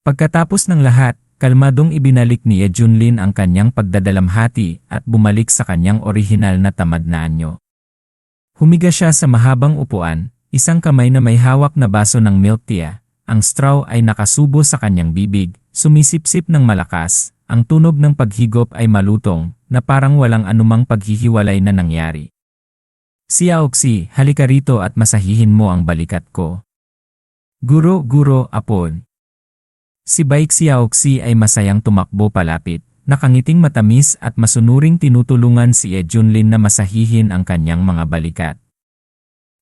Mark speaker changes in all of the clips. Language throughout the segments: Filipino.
Speaker 1: Pagkatapos ng lahat, kalmadong ibinalik ni Ye Junlin ang kanyang pagdadalamhati at bumalik sa kanyang orihinal na tamad na anyo. Humiga siya sa mahabang upuan, isang kamay na may hawak na baso ng milk tea, ang straw ay nakasubo sa kanyang bibig, sumisipsip ng malakas, ang tunog ng paghigop ay malutong, na parang walang anumang paghihiwalay na nangyari. Si Aoxi, halika rito at masahihin mo ang balikat ko. Guro, guro, apon. Si Baik si Aoxi ay masayang tumakbo palapit, nakangiting matamis at masunuring tinutulungan si Ye Junlin na masahihin ang kanyang mga balikat.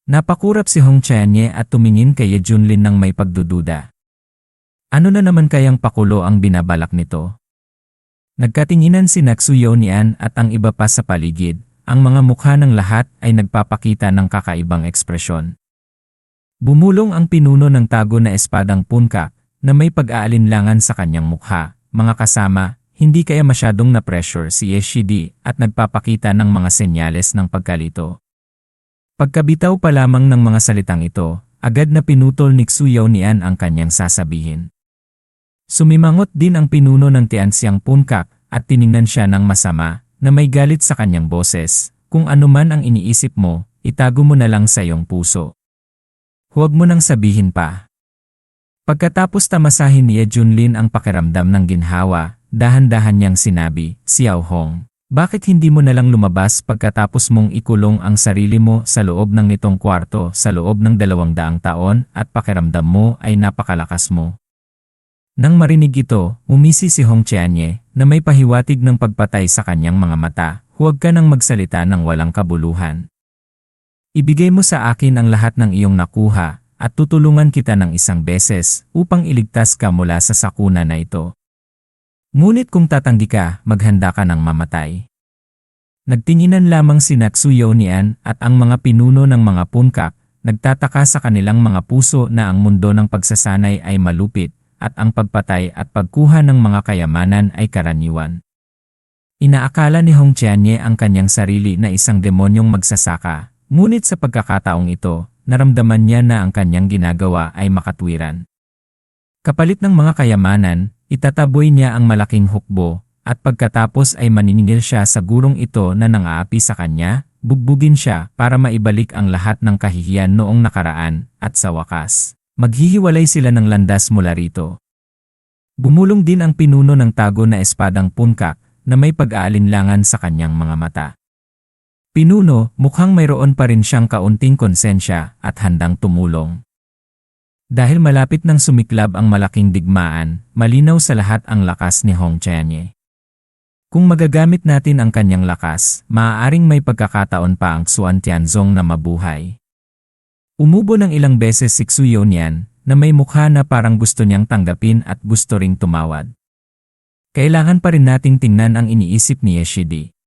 Speaker 1: Napakurap si Hong Chanye at tumingin kay Ye Junlin ng may pagdududa. Ano na naman kayang pakulo ang binabalak nito? Nagkatinginan si Naksuyo Nian at ang iba pa sa paligid, ang mga mukha ng lahat ay nagpapakita ng kakaibang ekspresyon. Bumulong ang pinuno ng tago na espadang punka na may pag-aalinlangan sa kanyang mukha, mga kasama, hindi kaya masyadong na-pressure si Yeshidi at nagpapakita ng mga senyales ng pagkalito. Pagkabitaw pa lamang ng mga salitang ito, agad na pinutol ni Xuyaw Nian ang kanyang sasabihin. Sumimangot din ang pinuno ng Tianxiang Punkak at tiningnan siya ng masama na may galit sa kanyang boses. Kung ano man ang iniisip mo, itago mo na lang sa iyong puso. Huwag mo nang sabihin pa. Pagkatapos tamasahin ni Junlin ang pakiramdam ng ginhawa, dahan-dahan niyang sinabi, Xiao Hong, bakit hindi mo na lang lumabas pagkatapos mong ikulong ang sarili mo sa loob ng nitong kwarto sa loob ng dalawang daang taon at pakiramdam mo ay napakalakas mo? Nang marinig ito, umisi si Hong Chianye na may pahiwatig ng pagpatay sa kanyang mga mata, huwag ka nang magsalita ng walang kabuluhan. Ibigay mo sa akin ang lahat ng iyong nakuha at tutulungan kita ng isang beses upang iligtas ka mula sa sakuna na ito. Ngunit kung tatanggi ka, maghanda ka ng mamatay. Nagtinginan lamang si Natsuyo Nian at ang mga pinuno ng mga punkak, nagtataka sa kanilang mga puso na ang mundo ng pagsasanay ay malupit at ang pagpatay at pagkuha ng mga kayamanan ay karaniwan. Inaakala ni Hong Chianye ang kanyang sarili na isang demonyong magsasaka, ngunit sa pagkakataong ito, naramdaman niya na ang kanyang ginagawa ay makatwiran. Kapalit ng mga kayamanan, itataboy niya ang malaking hukbo, at pagkatapos ay maniningil siya sa gurong ito na nangaapi sa kanya, bugbugin siya para maibalik ang lahat ng kahihiyan noong nakaraan, at sa wakas. Maghihiwalay sila ng landas mula rito. Bumulong din ang pinuno ng tago na espadang punkak na may pag-aalinlangan sa kanyang mga mata. Pinuno, mukhang mayroon pa rin siyang kaunting konsensya at handang tumulong. Dahil malapit nang sumiklab ang malaking digmaan, malinaw sa lahat ang lakas ni Hong Chianye. Kung magagamit natin ang kanyang lakas, maaaring may pagkakataon pa ang Xuan Tianzong na mabuhay. Umubo ng ilang beses si Xuyo niyan na may mukha na parang gusto niyang tanggapin at gusto ring tumawad. Kailangan pa rin nating tingnan ang iniisip ni Yeshidi.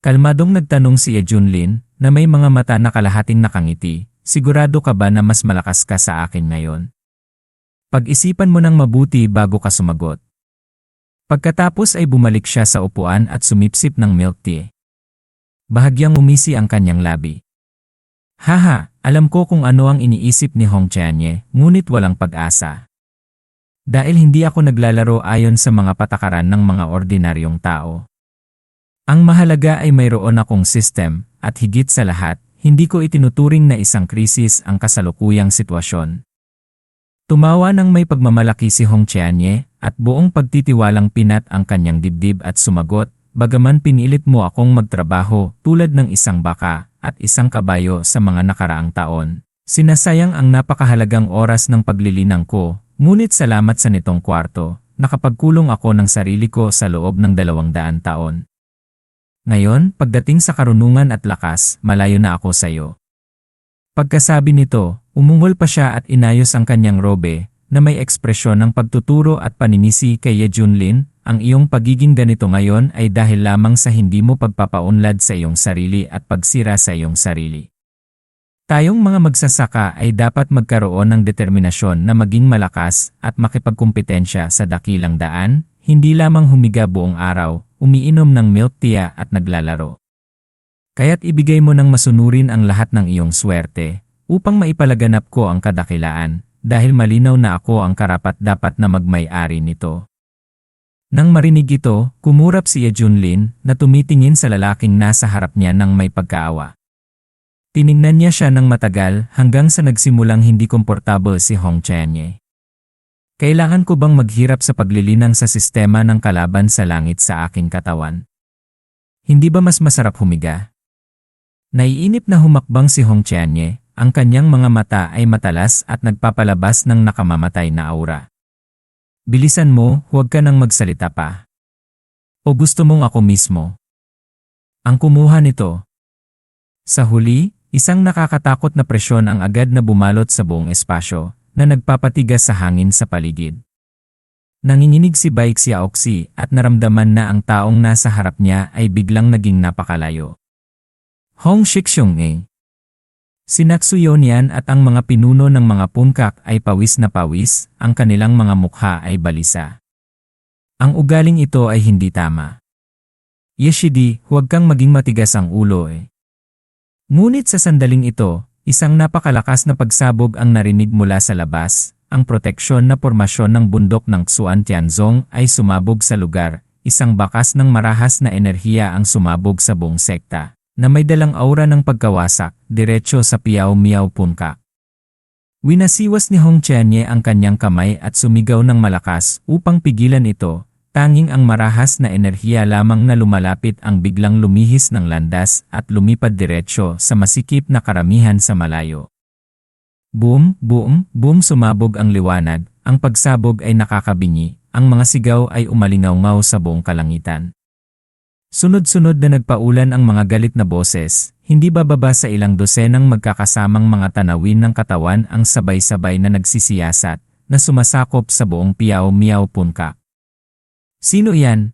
Speaker 1: Kalmadong nagtanong si Ye Junlin na may mga mata na kalahating nakangiti, sigurado ka ba na mas malakas ka sa akin ngayon? Pag-isipan mo ng mabuti bago ka sumagot. Pagkatapos ay bumalik siya sa upuan at sumipsip ng milk tea. Bahagyang umisi ang kanyang labi. Haha, alam ko kung ano ang iniisip ni Hong Chianye, ngunit walang pag-asa. Dahil hindi ako naglalaro ayon sa mga patakaran ng mga ordinaryong tao. Ang mahalaga ay mayroon akong system, at higit sa lahat, hindi ko itinuturing na isang krisis ang kasalukuyang sitwasyon. Tumawa ng may pagmamalaki si Hong Chianye, at buong pagtitiwalang pinat ang kanyang dibdib at sumagot, bagaman pinilit mo akong magtrabaho tulad ng isang baka, at isang kabayo sa mga nakaraang taon. Sinasayang ang napakahalagang oras ng paglilinang ko, ngunit salamat sa nitong kwarto, nakapagkulong ako ng sarili ko sa loob ng dalawang daan taon. Ngayon, pagdating sa karunungan at lakas, malayo na ako sa iyo. Pagkasabi nito, umungol pa siya at inayos ang kanyang robe, na may ekspresyon ng pagtuturo at paninisi kay Ye Junlin, ang iyong pagiging ganito ngayon ay dahil lamang sa hindi mo pagpapaunlad sa iyong sarili at pagsira sa iyong sarili. Tayong mga magsasaka ay dapat magkaroon ng determinasyon na maging malakas at makipagkumpetensya sa dakilang daan, hindi lamang humiga buong araw, umiinom ng milk tea at naglalaro. Kaya't ibigay mo ng masunurin ang lahat ng iyong swerte, upang maipalaganap ko ang kadakilaan, dahil malinaw na ako ang karapat-dapat na magmay-ari nito. Nang marinig ito, kumurap si Ye Junlin na tumitingin sa lalaking nasa harap niya ng may pagkaawa. Tiningnan niya siya ng matagal hanggang sa nagsimulang hindi komportable si Hong Chenye. Kailangan ko bang maghirap sa paglilinang sa sistema ng kalaban sa langit sa aking katawan? Hindi ba mas masarap humiga? Naiinip na humakbang si Hong Chenye, ang kanyang mga mata ay matalas at nagpapalabas ng nakamamatay na aura. Bilisan mo, huwag ka nang magsalita pa. O gusto mong ako mismo? Ang kumuha nito. Sa huli, isang nakakatakot na presyon ang agad na bumalot sa buong espasyo, na nagpapatigas sa hangin sa paligid. Nanginginig si Baik Xiaoxi at naramdaman na ang taong nasa harap niya ay biglang naging napakalayo. Hong Shixiong eh. Sinaksuyon yan at ang mga pinuno ng mga punkak ay pawis na pawis, ang kanilang mga mukha ay balisa. Ang ugaling ito ay hindi tama. Yeshidi, huwag kang maging matigas ang ulo eh. Ngunit sa sandaling ito, isang napakalakas na pagsabog ang narinig mula sa labas, ang proteksyon na pormasyon ng bundok ng Xuan Tianzong ay sumabog sa lugar, isang bakas ng marahas na enerhiya ang sumabog sa buong sekta na may dalang aura ng pagkawasak, diretso sa Piao Miao Punka. Winasiwas ni Hong Chenye ang kanyang kamay at sumigaw ng malakas upang pigilan ito, tanging ang marahas na enerhiya lamang na lumalapit ang biglang lumihis ng landas at lumipad diretso sa masikip na karamihan sa malayo. Boom, boom, boom sumabog ang liwanag, ang pagsabog ay nakakabingi, ang mga sigaw ay umalingaw sa buong kalangitan. Sunod-sunod na nagpaulan ang mga galit na boses, hindi bababa sa ilang dosenang magkakasamang mga tanawin ng katawan ang sabay-sabay na nagsisiyasat, na sumasakop sa buong Piao Miao Punka. Sino yan?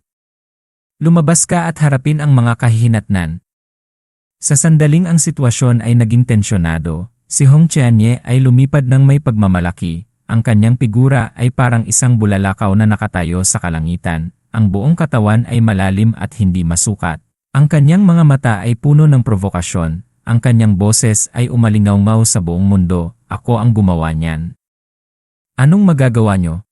Speaker 1: Lumabas ka at harapin ang mga kahihinatnan. Sa sandaling ang sitwasyon ay naging tensyonado, si Hong Chianye ay lumipad ng may pagmamalaki, ang kanyang figura ay parang isang bulalakaw na nakatayo sa kalangitan, ang buong katawan ay malalim at hindi masukat. Ang kanyang mga mata ay puno ng provokasyon, ang kanyang boses ay umalingaw sa buong mundo, ako ang gumawa niyan. Anong magagawa nyo?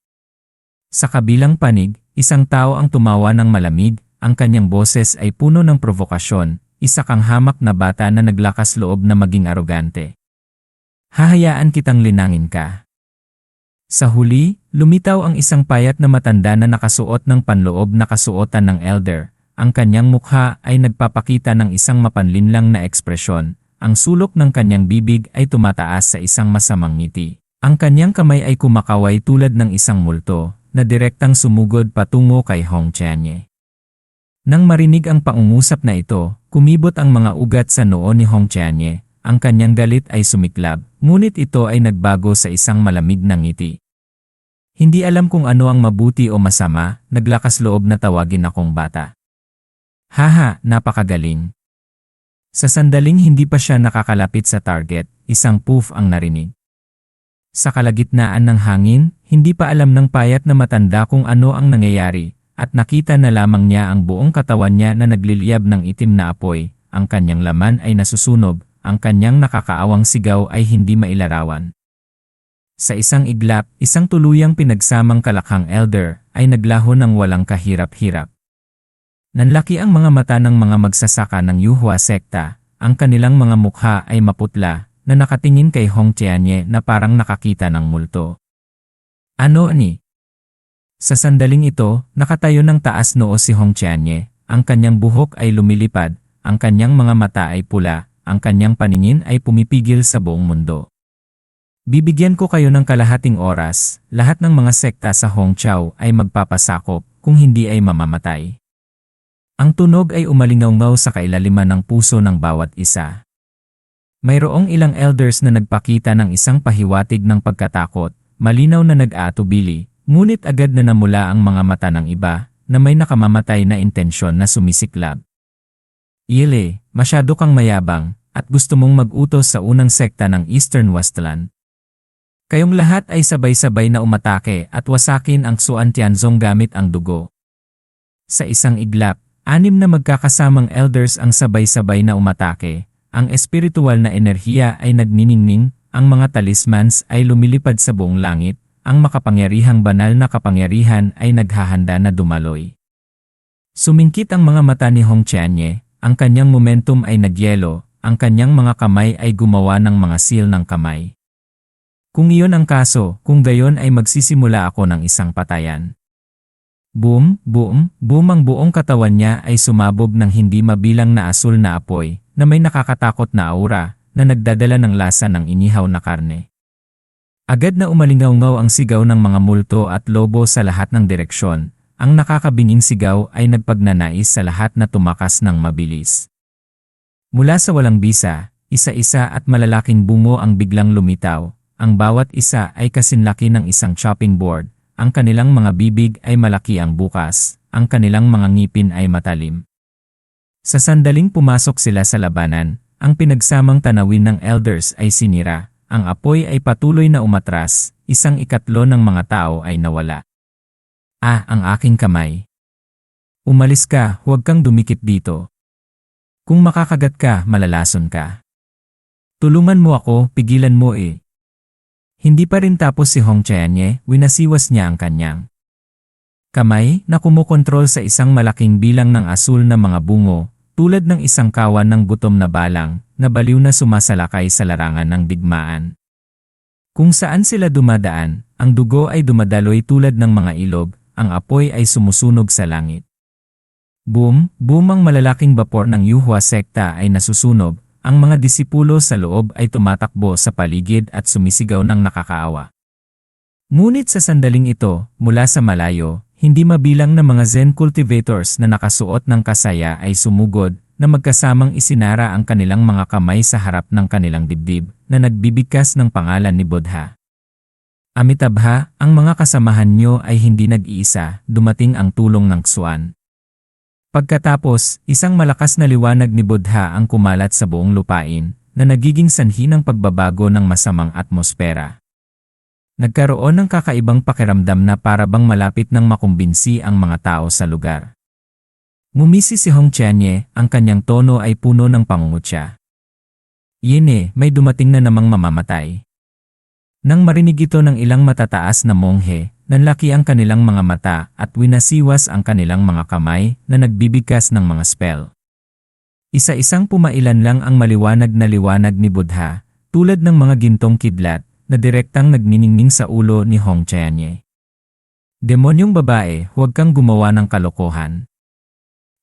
Speaker 1: Sa kabilang panig, isang tao ang tumawa ng malamig, ang kanyang boses ay puno ng provokasyon, isa kang hamak na bata na naglakas loob na maging arogante. Hahayaan kitang linangin ka. Sa huli, lumitaw ang isang payat na matanda na nakasuot ng panloob na kasuotan ng elder. Ang kanyang mukha ay nagpapakita ng isang mapanlinlang na ekspresyon. Ang sulok ng kanyang bibig ay tumataas sa isang masamang ngiti. Ang kanyang kamay ay kumakaway tulad ng isang multo, na direktang sumugod patungo kay Hong Chanye. Nang marinig ang paungusap na ito, kumibot ang mga ugat sa noo ni Hong Chanye, ang kanyang galit ay sumiklab, ngunit ito ay nagbago sa isang malamig na ngiti. Hindi alam kung ano ang mabuti o masama, naglakas loob na tawagin akong bata. Haha, napakagaling. Sa sandaling hindi pa siya nakakalapit sa target, isang poof ang narinig. Sa kalagitnaan ng hangin, hindi pa alam ng payat na matanda kung ano ang nangyayari, at nakita na lamang niya ang buong katawan niya na nagliliyab ng itim na apoy, ang kanyang laman ay nasusunog, ang kanyang nakakaawang sigaw ay hindi mailarawan. Sa isang iglap, isang tuluyang pinagsamang kalakhang elder ay naglaho ng walang kahirap-hirap. Nanlaki ang mga mata ng mga magsasaka ng Yuhua sekta, ang kanilang mga mukha ay maputla na nakatingin kay Hong Tianye na parang nakakita ng multo. Ano ni? Sa sandaling ito, nakatayo ng taas noo si Hong Tianye, ang kanyang buhok ay lumilipad, ang kanyang mga mata ay pula, ang kanyang paningin ay pumipigil sa buong mundo. Bibigyan ko kayo ng kalahating oras, lahat ng mga sekta sa Hongqiao ay magpapasakop, kung hindi ay mamamatay. Ang tunog ay umalingaw sa kailaliman ng puso ng bawat isa. Mayroong ilang elders na nagpakita ng isang pahiwatig ng pagkatakot, malinaw na nag-aatubili, ngunit agad na namula ang mga mata ng iba, na may nakamamatay na intensyon na sumisiklab. Ile, masyado kang mayabang, at gusto mong mag-utos sa unang sekta ng Eastern Westland. Kayong lahat ay sabay-sabay na umatake at wasakin ang Suan Tianzong gamit ang dugo. Sa isang iglap, anim na magkakasamang elders ang sabay-sabay na umatake, ang espiritual na enerhiya ay nagniningning, ang mga talismans ay lumilipad sa buong langit, ang makapangyarihang banal na kapangyarihan ay naghahanda na dumaloy. Sumingkit ang mga mata ni Hong Chianye, ang kanyang momentum ay nagyelo, ang kanyang mga kamay ay gumawa ng mga seal ng kamay. Kung iyon ang kaso, kung gayon ay magsisimula ako ng isang patayan. Boom, boom, boom ang buong katawan niya ay sumabog ng hindi mabilang na asul na apoy, na may nakakatakot na aura, na nagdadala ng lasa ng inihaw na karne. Agad na umalingaw ang sigaw ng mga multo at lobo sa lahat ng direksyon, ang nakakabinging sigaw ay nagpagnanais sa lahat na tumakas ng mabilis. Mula sa walang bisa, isa-isa at malalaking bungo ang biglang lumitaw, ang bawat isa ay kasinlaki ng isang chopping board, ang kanilang mga bibig ay malaki ang bukas, ang kanilang mga ngipin ay matalim. Sa sandaling pumasok sila sa labanan, ang pinagsamang tanawin ng elders ay sinira, ang apoy ay patuloy na umatras, isang ikatlo ng mga tao ay nawala. Ah, ang aking kamay. Umalis ka, huwag kang dumikit dito. Kung makakagat ka, malalason ka. Tulungan mo ako, pigilan mo eh. Hindi pa rin tapos si Hong Chianye, winasiwas niya ang kanyang kamay na kumukontrol sa isang malaking bilang ng asul na mga bungo, tulad ng isang kawan ng gutom na balang, na baliw na sumasalakay sa larangan ng digmaan. Kung saan sila dumadaan, ang dugo ay dumadaloy tulad ng mga ilog, ang apoy ay sumusunog sa langit. Boom, boom ang malalaking bapor ng Yuhua sekta ay nasusunog, ang mga disipulo sa loob ay tumatakbo sa paligid at sumisigaw ng nakakaawa. Ngunit sa sandaling ito, mula sa malayo, hindi mabilang na mga Zen cultivators na nakasuot ng kasaya ay sumugod na magkasamang isinara ang kanilang mga kamay sa harap ng kanilang dibdib na nagbibigkas ng pangalan ni Buddha. Amitabha, ang mga kasamahan nyo ay hindi nag-iisa, dumating ang tulong ng Xuan. Pagkatapos, isang malakas na liwanag ni Buddha ang kumalat sa buong lupain, na nagiging sanhi ng pagbabago ng masamang atmosfera. Nagkaroon ng kakaibang pakiramdam na para bang malapit ng makumbinsi ang mga tao sa lugar. Ngumisi si Hong Chianye, ang kanyang tono ay puno ng pangungutya. Yene, may dumating na namang mamamatay. Nang marinig ito ng ilang matataas na monghe, Nanlaki ang kanilang mga mata at winasiwas ang kanilang mga kamay na nagbibigkas ng mga spell. Isa-isang pumailan lang ang maliwanag na liwanag ni Buddha, tulad ng mga gintong kidlat na direktang nagniningning sa ulo ni Hong Chianye. Demonyong babae, huwag kang gumawa ng kalokohan.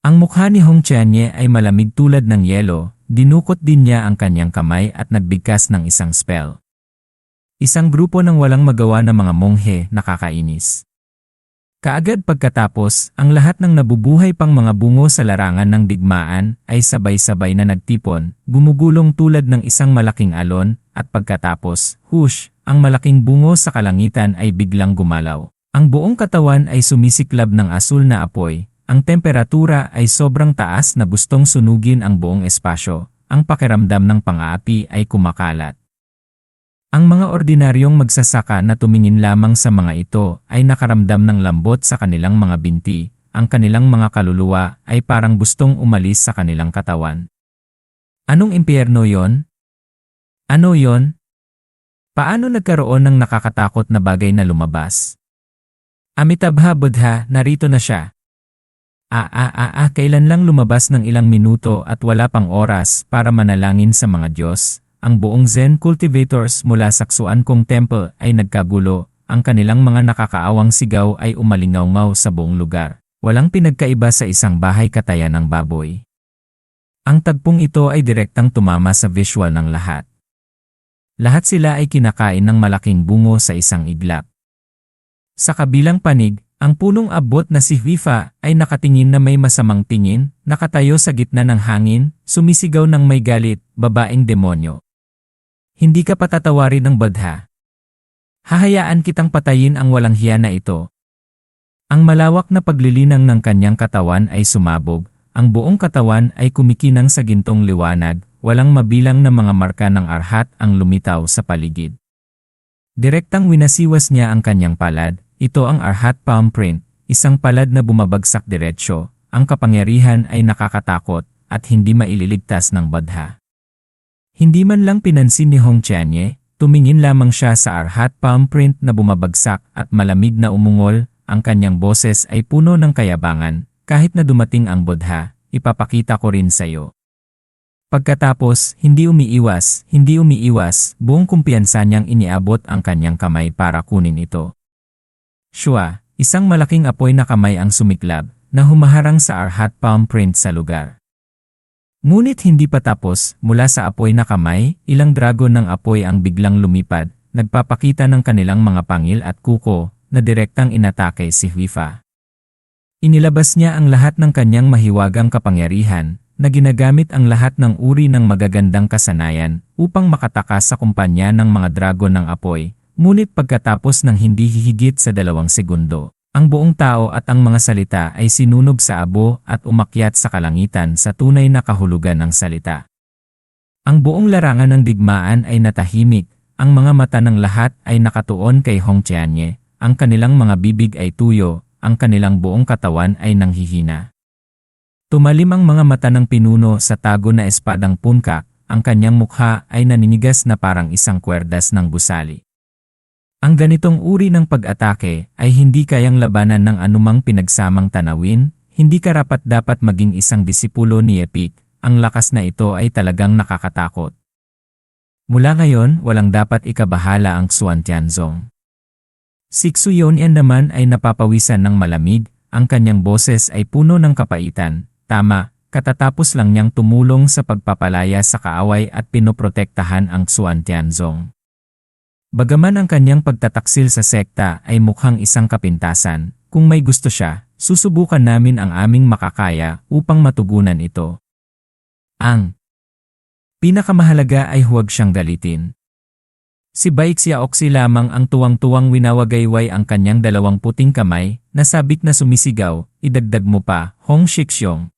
Speaker 1: Ang mukha ni Hong Chianye ay malamig tulad ng yelo, dinukot din niya ang kanyang kamay at nagbigkas ng isang spell. Isang grupo ng walang magawa na mga monghe nakakainis. Kaagad pagkatapos, ang lahat ng nabubuhay pang mga bungo sa larangan ng digmaan ay sabay-sabay na nagtipon, gumugulong tulad ng isang malaking alon, at pagkatapos, hush, ang malaking bungo sa kalangitan ay biglang gumalaw. Ang buong katawan ay sumisiklab ng asul na apoy, ang temperatura ay sobrang taas na gustong sunugin ang buong espasyo, ang pakiramdam ng pang-aapi ay kumakalat. Ang mga ordinaryong magsasaka na tumingin lamang sa mga ito ay nakaramdam ng lambot sa kanilang mga binti, ang kanilang mga kaluluwa ay parang gustong umalis sa kanilang katawan. Anong impyerno yon? Ano yon? Paano nagkaroon ng nakakatakot na bagay na lumabas? Amitabha Buddha, narito na siya. Ah ah ah ah, kailan lang lumabas ng ilang minuto at wala pang oras para manalangin sa mga Diyos, ang buong Zen cultivators mula sa Ksuan Kong Temple ay nagkagulo, ang kanilang mga nakakaawang sigaw ay umalingaw sa buong lugar. Walang pinagkaiba sa isang bahay katayan ng baboy. Ang tagpong ito ay direktang tumama sa visual ng lahat. Lahat sila ay kinakain ng malaking bungo sa isang iglap. Sa kabilang panig, ang punong abot na si Vifa ay nakatingin na may masamang tingin, nakatayo sa gitna ng hangin, sumisigaw ng may galit, babaeng demonyo. Hindi ka patatawarin ng badha. Hahayaan kitang patayin ang walang hiya na ito. Ang malawak na paglilinang ng kanyang katawan ay sumabog, ang buong katawan ay kumikinang sa gintong liwanag, walang mabilang na mga marka ng arhat ang lumitaw sa paligid. Direktang winasiwas niya ang kanyang palad, ito ang arhat palm print, isang palad na bumabagsak diretsyo, ang kapangyarihan ay nakakatakot at hindi maililigtas ng badha. Hindi man lang pinansin ni Hong Chianye, tumingin lamang siya sa arhat palm print na bumabagsak at malamig na umungol, ang kanyang boses ay puno ng kayabangan, kahit na dumating ang Buddha, ipapakita ko rin sa'yo. Pagkatapos, hindi umiiwas, hindi umiiwas, buong kumpiyansa niyang iniabot ang kanyang kamay para kunin ito. Shua, isang malaking apoy na kamay ang sumiklab, na humaharang sa arhat palm print sa lugar. Ngunit hindi pa tapos, mula sa apoy na kamay, ilang dragon ng apoy ang biglang lumipad, nagpapakita ng kanilang mga pangil at kuko, na direktang inatake si Huifa. Inilabas niya ang lahat ng kanyang mahiwagang kapangyarihan, na ginagamit ang lahat ng uri ng magagandang kasanayan upang makatakas sa kumpanya ng mga dragon ng apoy, ngunit pagkatapos ng hindi hihigit sa dalawang segundo, ang buong tao at ang mga salita ay sinunog sa abo at umakyat sa kalangitan sa tunay na kahulugan ng salita. Ang buong larangan ng digmaan ay natahimik, ang mga mata ng lahat ay nakatuon kay Hong Chianye, ang kanilang mga bibig ay tuyo, ang kanilang buong katawan ay nanghihina. Tumalim ang mga mata ng pinuno sa tago na espadang punkak, ang kanyang mukha ay naninigas na parang isang kwerdas ng gusali. Ang ganitong uri ng pag-atake ay hindi kayang labanan ng anumang pinagsamang tanawin, hindi karapat dapat maging isang disipulo ni Epic, ang lakas na ito ay talagang nakakatakot. Mula ngayon, walang dapat ikabahala ang Xuan Tianzong. Si Xuyonian naman ay napapawisan ng malamig, ang kanyang boses ay puno ng kapaitan, Tama, katatapos lang niyang tumulong sa pagpapalaya sa kaaway at pinoprotektahan ang Xuan Tianzong. Bagaman ang kanyang pagtataksil sa sekta ay mukhang isang kapintasan, kung may gusto siya, susubukan namin ang aming makakaya upang matugunan ito. Ang pinakamahalaga ay huwag siyang galitin. Si Baixia Oxy lamang ang tuwang-tuwang winawagayway ang kanyang dalawang puting kamay, nasabik na sumisigaw, idagdag mo pa, Hong Shixiong.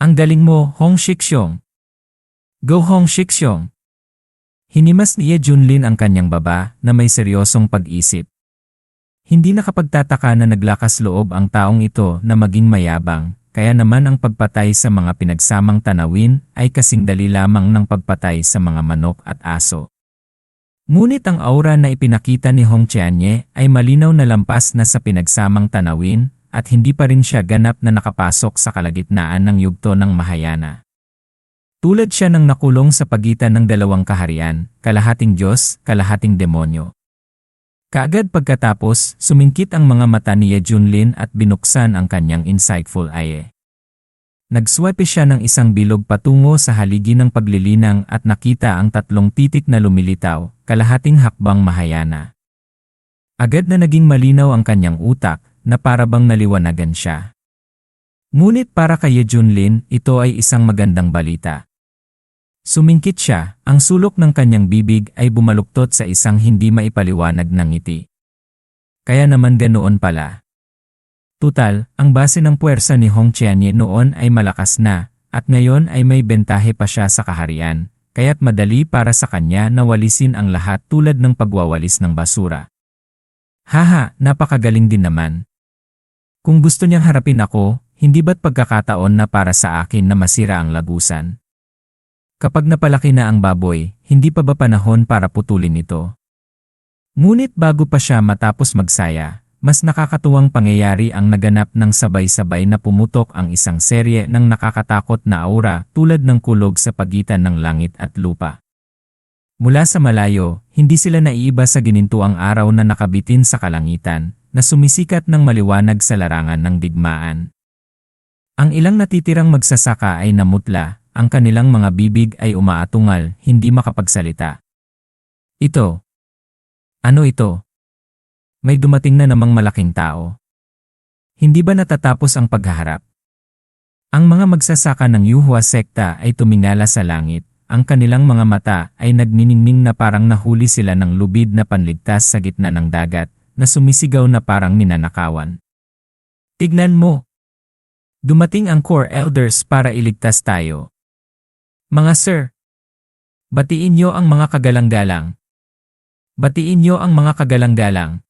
Speaker 1: Ang galing mo, Hong Shixiong. Go Hong Shixiong. Hinimas ni Ye Junlin ang kanyang baba na may seryosong pag-isip. Hindi nakapagtataka na naglakas loob ang taong ito na maging mayabang, kaya naman ang pagpatay sa mga pinagsamang tanawin ay kasing dali lamang ng pagpatay sa mga manok at aso. Ngunit ang aura na ipinakita ni Hong Chianye ay malinaw na lampas na sa pinagsamang tanawin at hindi pa rin siya ganap na nakapasok sa kalagitnaan ng yugto ng Mahayana. Tulad siya ng nakulong sa pagitan ng dalawang kaharian, kalahating Diyos, kalahating demonyo. Kaagad pagkatapos, sumingkit ang mga mata ni Ye Junlin at binuksan ang kanyang insightful eye. Nagswipe siya ng isang bilog patungo sa haligi ng paglilinang at nakita ang tatlong titik na lumilitaw, kalahating hakbang mahayana. Agad na naging malinaw ang kanyang utak, na parabang naliwanagan siya. Ngunit para kay Junlin, ito ay isang magandang balita. Sumingkit siya, ang sulok ng kanyang bibig ay bumaluktot sa isang hindi maipaliwanag ng ngiti. Kaya naman ganoon pala. Tutal, ang base ng puwersa ni Hong Chianye noon ay malakas na, at ngayon ay may bentahe pa siya sa kaharian, kaya't madali para sa kanya na walisin ang lahat tulad ng pagwawalis ng basura. Haha, napakagaling din naman. Kung gusto niyang harapin ako, hindi ba't pagkakataon na para sa akin na masira ang lagusan? Kapag napalaki na ang baboy, hindi pa ba panahon para putulin ito? Ngunit bago pa siya matapos magsaya, mas nakakatuwang pangyayari ang naganap ng sabay-sabay na pumutok ang isang serye ng nakakatakot na aura tulad ng kulog sa pagitan ng langit at lupa. Mula sa malayo, hindi sila naiiba sa ginintuang araw na nakabitin sa kalangitan, na sumisikat ng maliwanag sa larangan ng digmaan. Ang ilang natitirang magsasaka ay namutla, ang kanilang mga bibig ay umaatungal, hindi makapagsalita. Ito. Ano ito? May dumating na namang malaking tao. Hindi ba natatapos ang paghaharap? Ang mga magsasaka ng Yuhua sekta ay tumingala sa langit, ang kanilang mga mata ay nagniningning na parang nahuli sila ng lubid na panligtas sa gitna ng dagat, na sumisigaw na parang ninanakawan. Tignan mo! Dumating ang core elders para iligtas tayo. Mga sir, batiin niyo ang mga kagalang-galang. Batiin niyo ang mga kagalang-galang.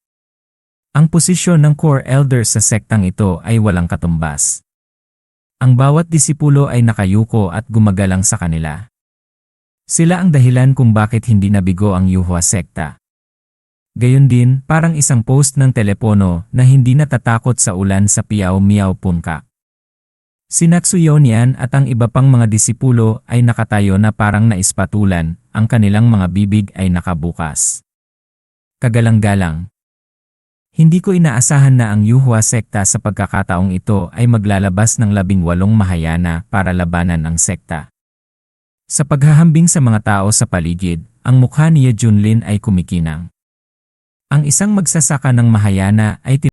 Speaker 1: Ang posisyon ng core elders sa sektang ito ay walang katumbas. Ang bawat disipulo ay nakayuko at gumagalang sa kanila. Sila ang dahilan kung bakit hindi nabigo ang Yuhua sekta. Gayon din, parang isang post ng telepono na hindi natatakot sa ulan sa Piao Miao Punka. Si Natsuyonian at ang iba pang mga disipulo ay nakatayo na parang naispatulan, ang kanilang mga bibig ay nakabukas. Kagalang-galang. Hindi ko inaasahan na ang Yuhua sekta sa pagkakataong ito ay maglalabas ng labing walong mahayana para labanan ang sekta. Sa paghahambing sa mga tao sa paligid, ang mukha ni Junlin ay kumikinang. Ang isang magsasaka ng mahayana ay